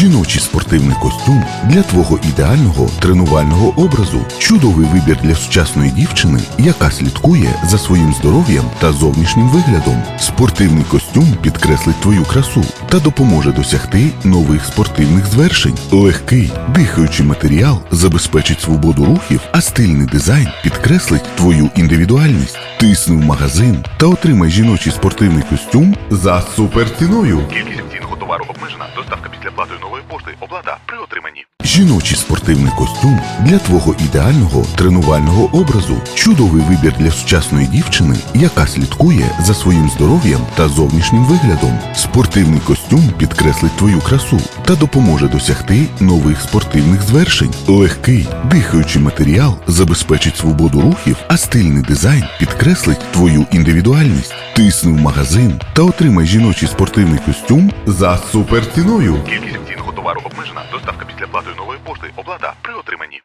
Жіночий спортивний костюм для твого ідеального тренувального образу. Чудовий вибір для сучасної дівчини, яка слідкує за своїм здоров'ям та зовнішнім виглядом. Спортивний костюм підкреслить твою красу та допоможе досягти нових спортивних звершень. Легкий, дихаючий матеріал забезпечить свободу рухів, а стильний дизайн підкреслить твою індивідуальність. Тисни в магазин та отримай жіночий спортивний костюм за суперціною. Товару обмежена. Доставка після платою нової пошти. Оплата при отриманні. Жіночий спортивний костюм для твого ідеального тренувального образу. Чудовий вибір для сучасної дівчини, яка слідкує за своїм здоров'ям та зовнішнім виглядом. Спортивний костюм підкреслить твою красу та допоможе досягти нових спортивних звершень. Легкий, дихаючий матеріал забезпечить свободу рухів, а стильний дизайн підкреслить твою індивідуальність. Тисни в магазин та отримай жіночий спортивний костюм за суперціною. Товару обмежена. Доставка після платою нової пошти. Оплата при отриманні.